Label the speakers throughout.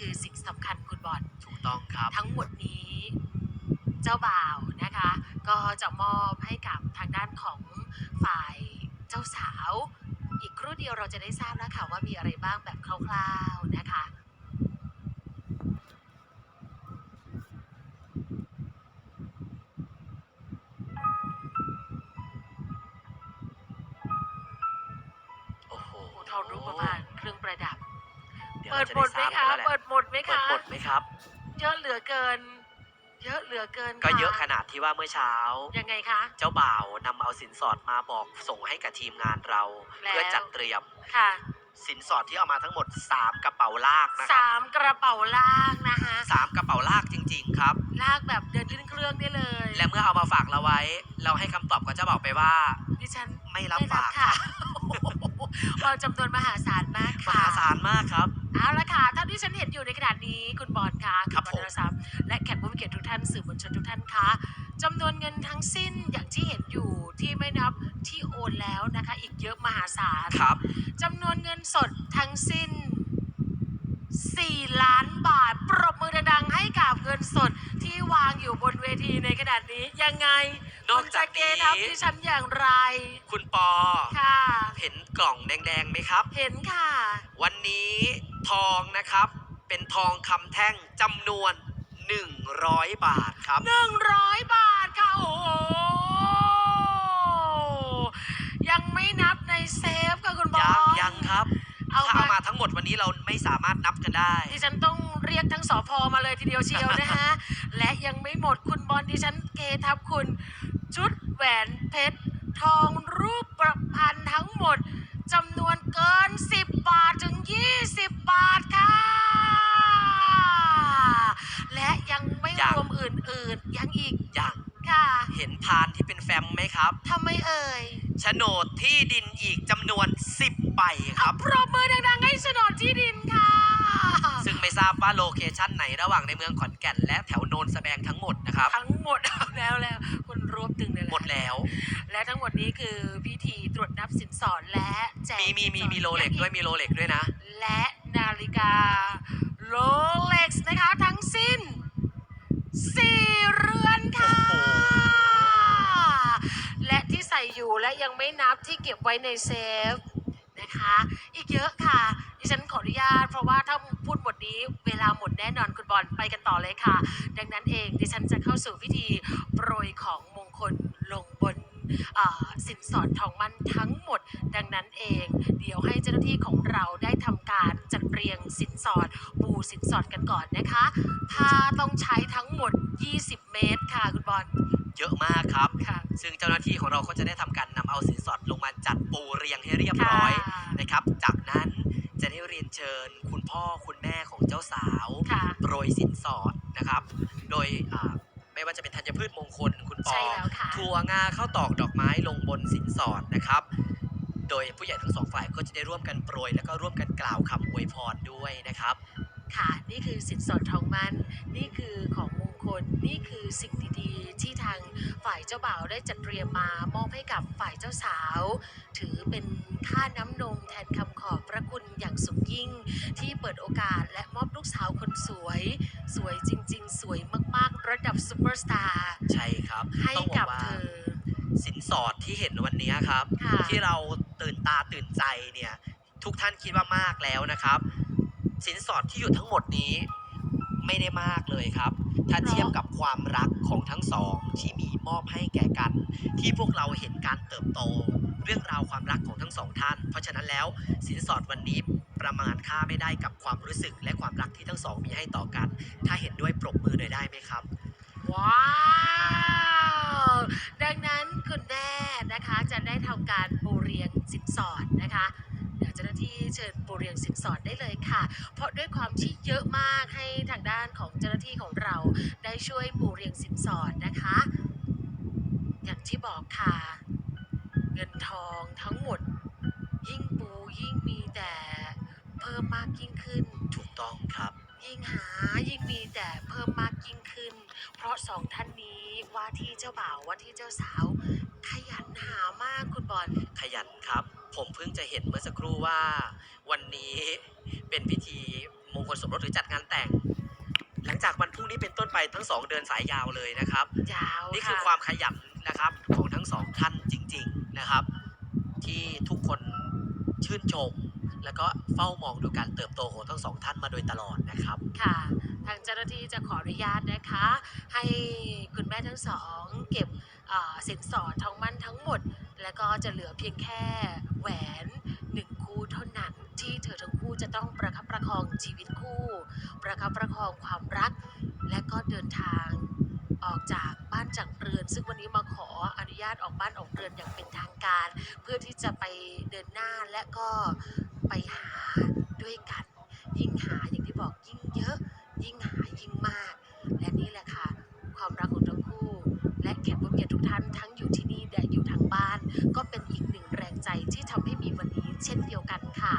Speaker 1: คือสิ่งสำคัญคุณบอล
Speaker 2: ถูกต้องครับ
Speaker 1: ทั้งหมดนี้ เจ้าบ่าวนะคะ ก็จะมอบให้กับทางด้านของฝ่ายเจ้าสาว อีกครู่เดียวเราจะได้ทราบแล้วค่ะว่ามีอะไรบ้างแบบคร่าว ดี๋
Speaker 2: ยว
Speaker 1: เปิ
Speaker 2: เรา
Speaker 1: ด
Speaker 2: จะ
Speaker 1: หม
Speaker 2: ได้
Speaker 1: ดไหมคะ
Speaker 2: ทราบกันแล้วแหละ
Speaker 1: เปิดหมดไหม
Speaker 2: เปิด
Speaker 1: คะ
Speaker 2: หมดไหมครับ
Speaker 1: เยอะเหลือเกิน เยอะเหลือเกิน
Speaker 2: ก็เยอะ
Speaker 1: ค่
Speaker 2: ขนาดที่ว่าเมื่อเช้า
Speaker 1: ยังไงคะ
Speaker 2: เจ้าบ่าวนำเอาสินสอดมาบอกส่งให้กับทีมงานเรา
Speaker 1: แล้ว
Speaker 2: เพื่อจัดเตรียม
Speaker 1: ค่ะ
Speaker 2: สินสอดที่เอามาทั้งหมด 3 กระเป๋าลากนะครับ
Speaker 1: สามกระเป๋าลากนะคะ
Speaker 2: สามกระเป๋าลากจริง ๆ ครับ
Speaker 1: ลากแบบเดินขึ้นเครื่องได้เลย
Speaker 2: และเมื่อเอามาฝากเราไว้ เราให้คำตอบกับเจ้าบ่าวไปว่า
Speaker 1: ดิฉัน
Speaker 2: ไม่รับ
Speaker 1: ไม่รับ
Speaker 2: ฝาก
Speaker 1: ค่ะ
Speaker 2: ค่ะ
Speaker 1: เราจำนวนมหาศาลมาก
Speaker 2: ม
Speaker 1: ค่ะ
Speaker 2: หาศาลมากครับ
Speaker 1: เอาละค่ะเท่าที่ฉันเห็นอยู่ในขณะนี้คุณบอลค่ะ
Speaker 2: ครับ
Speaker 1: ณบอล
Speaker 2: ผม
Speaker 1: นรศักดิ์และแขกผู้มีเกียรติทุกท่านสื่อมวลชนทุกท่านคะจำนวนเงินทั้งสิ้นอย่างที่เห็นอยู่ที่ไม่นับที่โอนแล้วนะคะ อีกเยอะมหาศาล
Speaker 2: ครับ
Speaker 1: จำนวนเงินสดทั้งสิ้น 4 ล้านบาท ปรบมือดังๆให้กับเงินสดที่วางอยู่บนเวทีในขณะนี้ยังไง
Speaker 2: นอกจาก
Speaker 1: คุณจะเก
Speaker 2: นี้
Speaker 1: ทับที่ฉันอย่างไร
Speaker 2: คุณปอ
Speaker 1: ค่ะ
Speaker 2: เห็นกล่องแดงๆไหมครับ
Speaker 1: เห็นค่ะ
Speaker 2: วันนี้ทองนะครับ เป็นทองคำแท่งจำนวน 100 บาทครับ
Speaker 1: 100 บาทค่ะ โอ้โหยังไม่นับในเซฟค่ะคุณบอ
Speaker 2: ยัง
Speaker 1: ล
Speaker 2: ยังครับ
Speaker 1: เอา
Speaker 2: ถ้าเอา
Speaker 1: มา
Speaker 2: มาทั้งหมดวันนี้เราไม่สามารถนับกันได้
Speaker 1: ดิฉันต้องเรียกทั้งสอพอมาเลยทีเดียวเชียวนะฮะ และยังไม่หมดคุณบอลดิฉันเกทับคุณ ชุดแหวนเพชรทองรูปประพันธ์ทั้งหมดจำนวนเกิน 10 บาทถึง 20 บาทค่ะ และยังไม่
Speaker 2: ยัง
Speaker 1: รวมอื่นๆ ยังอีก
Speaker 2: ยัง
Speaker 1: ค่ะ
Speaker 2: เห็นพานที่เป็นแฟ้มไหมครับ
Speaker 1: ทำไมเอ่ย
Speaker 2: โฉนดที่ดินอีกจำนวน 10ใบครับ
Speaker 1: ปรบมือดังๆ ให้โฉนดที่ดินค่ะ
Speaker 2: ซึ่งไม่ทราบว่าโลเคชันไหนระหว่างในเมืองขอนแก่นและแถวโนนสแบงทั้งหมดนะครับ
Speaker 1: ทั้งหมดแล้วแล้วคุณรวบตึงเลยแหละ
Speaker 2: หมดแล้ว
Speaker 1: และทั้งหมดนี้คือพิธีตรวจนับสินสอดและแจก
Speaker 2: มีมีมี
Speaker 1: สินสอ
Speaker 2: มีโรเล็กด้วยมีโรเล็กด้วยนะ
Speaker 1: และนาฬิกาโรเล็กซ์นะคะทั้งสิ้น4เรือนค่ะ
Speaker 2: โอ้โห
Speaker 1: และที่ใส่อยู่และยังไม่นับที่เก็บไว้ในเซฟนะคะ อีกเยอะค่ะ ดิฉันขออนุญาต เพราะว่าถ้าพูดหมดนี้เวลาหมดแน่นอนคุณบอลไปกันต่อเลยค่ะ ดังนั้นเองดิฉันจะเข้าสู่พิธีโปรยของมงคลลงบนอ่า สินสอดทองมั่นทั้งหมด ดังนั้นเอง เดี๋ยวให้เจ้าหน้าที่ของเราได้ทำการจัดเรียงสินสอดปูสินสอดกันก่อนนะคะผ้าต้องใช้ทั้งหมด 20 เมตรค่ะคุณบอล
Speaker 2: เยอะมากครับ
Speaker 1: ค่ะ
Speaker 2: ซึ่งเจ้าหน้าที่ของเราก็จะได้ทำการนำเอาสินสอดลงมาจัดปูเรียงให้เรียบร้อย
Speaker 1: ค่ะ
Speaker 2: นะครับ จากนั้นจะได้เรียนเชิญคุณพ่อคุณแม่ของเจ้าสาว
Speaker 1: ค่ะ
Speaker 2: โปรยสินสอดนะครับ โดยอ่าไม่ว่าจะเป็นธัญพืชมงคลคุณปอ
Speaker 1: ใช่แล้ว
Speaker 2: ตัวงาข้าวตอกดอกไม้ลงบนสินสอดนะครับ โดยผู้ใหญ่ทั้งสองฝ่ายก็จะได้ร่วมกันโปรย แล้วก็ร่วมกันกล่าวคำอวยพรด้วยนะครับ
Speaker 1: ค่ะนี่คือสินสอดทองมันนี่คือของมงคลนี่คือสิ่งดีๆ ที่ทางฝ่ายเจ้าบ่าวได้จัดเตรียมมามอบให้กับฝ่ายเจ้าสาว ถือเป็น ค่าน้ำนมแทนคำขอบพระคุณอย่างสูงยิ่ง ที่เปิดโอกาสและมอบลูกสาวคนสวย สวยจริง ๆ สวยมาก ๆ ระดับซูเปอร์สตาร์
Speaker 2: ใช่ครับ
Speaker 1: ให้
Speaker 2: ต้องบอ
Speaker 1: กับ
Speaker 2: กว่า
Speaker 1: เธอ
Speaker 2: สินสอดที่เห็นวันนี้ครับ
Speaker 1: ค่ะ
Speaker 2: ที่เราตื่นตาตื่นใจเนี่ยทุกท่านคิดว่ามากแล้วนะครับ สินสอดที่อยู่ทั้งหมดนี้ไม่ได้มากเลยครับ ถ้าเทียบกับความรักของทั้งสองที่มีมอบให้แก่กัน ที่พวกเราเห็นการเติบโต เรื่องราวความรักของทั้งสองท่าน เพราะฉะนั้นแล้วสินสอดวันนี้ประมาณค่าไม่ได้กับความรู้สึกและความรักที่ทั้งสองมีให้ต่อกัน ถ้าเห็นด้วยปรบมือหน่อยได้ไหมครับ
Speaker 1: ว้าวดังนั้นคุณแม่นะคะจะได้ทำการปูเรียงสินสอดนะคะเดี๋ยวเจ้าหน้าที่เชิญปูเรียงสินสอดได้เลยค่ะ เพราะด้วยความที่เยอะมากให้ทางด้านของเจ้าหน้าที่ของเรา ยิ่งหายิ่งมีแต่เพิ่มมากยิ่งขึ้น เพราะสองท่านนี้ว่าที่เจ้าบ่าวว่าที่เจ้าสาว ขยันหามากคุณบอล
Speaker 2: ขยันครับ ผมเพิ่งจะเห็นเมื่อสักครู่ว่า วันนี้เป็นพิธีมงคลสมรสหรือจัดงานแต่ง หลังจากวันพรุ่งนี้เป็นต้นไปทั้งสองเดินสายยาวเลยนะครับ
Speaker 1: ยาว
Speaker 2: นี่คือ
Speaker 1: ค่ะ
Speaker 2: ความขยันนะครับของทั้งสองท่านจริง ๆนะครับ ที่ทุกคนชื่นชม แล้วก็เฝ้ามองดูการเติบโตของทั้งสองท่านมาโดยตลอดนะครับ
Speaker 1: ค่ะ ทางเจ้าหน้าที่จะขออนุญาตนะคะ ให้คุณแม่ทั้งสอง เก็บสินสอดทองมั่นทั้งหมด แล้วก็จะเหลือเพียงแค่แหวนหนึ่งคู่เท่านั้นที่เธอทั้งคู่จะต้องประคับประคองชีวิตคู่ ประคับประคองความรัก และก็เดินทางออกจากบ้านจากเรือน ซึ่งวันนี้มาขออนุญาตออกบ้านออกเรือนอย่างเป็นทางการ เพื่อที่จะไปเดินหน้าและก็ ไปหาด้วยกัน ยิ่งหาอย่างที่บอกยิ่งเยอะ ยิ่งหายิ่งมาก และนี่แหละค่ะ ความรักของทั้งคู่ และแขกผู้เกียรติทุกท่านทั้งอยู่ที่นี่และอยู่ทางบ้าน ก็เป็นอีกหนึ่งแรงใจที่ทำให้มีวันนี้เช่นเดียวกันค่ะ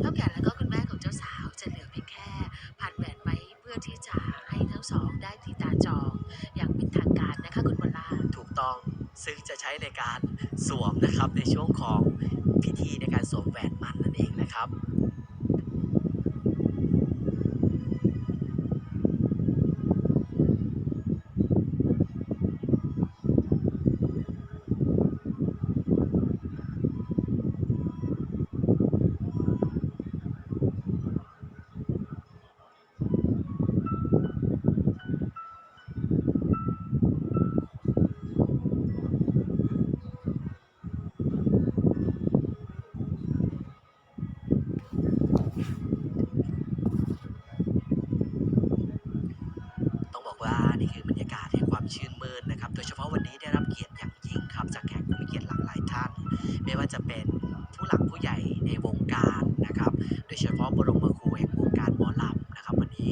Speaker 1: เท่าแก่แล้วก็คุณแม่ของเจ้าสาวจะเหลือเพียงแค่พันแหวนไว้เพื่อที่จะให้ทั้งสองได้ติดตาจองอย่าง
Speaker 2: ตองซึ่งจะใช้ในการสวมนะครับในช่วงของพิธีในการสวมแหวนมั่นนั่นเองนะครับ จะเป็นผู้หลักผู้ใหญ่ในวงการนะครับ โดยเฉพาะบรมครูแห่งวงการหมอลำนะครับ วันนี้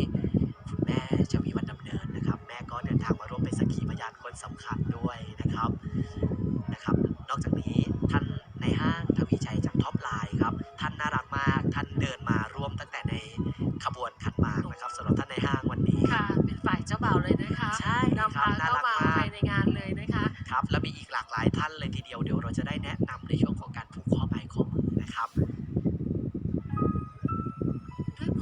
Speaker 2: คุณแม่ชวีวันดำเนินนะครับ แม่ก็เดินทางมาร่วมเป็นสักขีพยานคนสำคัญด้วยนะครับนะครับ นอกจากนี้ท่านในห้างทวีชัยจากท็อปไลน์ครับ ท่านน่ารักมากท่านเดินมาร่วมตั้งแต่ในขบวนขันหมากนะครับสำหรับท่านในห้างวันนี้
Speaker 1: ค่ะ เป็นฝ่ายเจ้าบ่าวเลยนะคะ
Speaker 2: ใช่
Speaker 1: นำ
Speaker 2: ครั
Speaker 1: พา
Speaker 2: บน่า
Speaker 1: เข้า
Speaker 2: รัก
Speaker 1: มามา
Speaker 2: ก
Speaker 1: ภายในงานเลยนะคะ
Speaker 2: ครับ แล้วมีอีกหลากหลายท่านเลยทีเดียว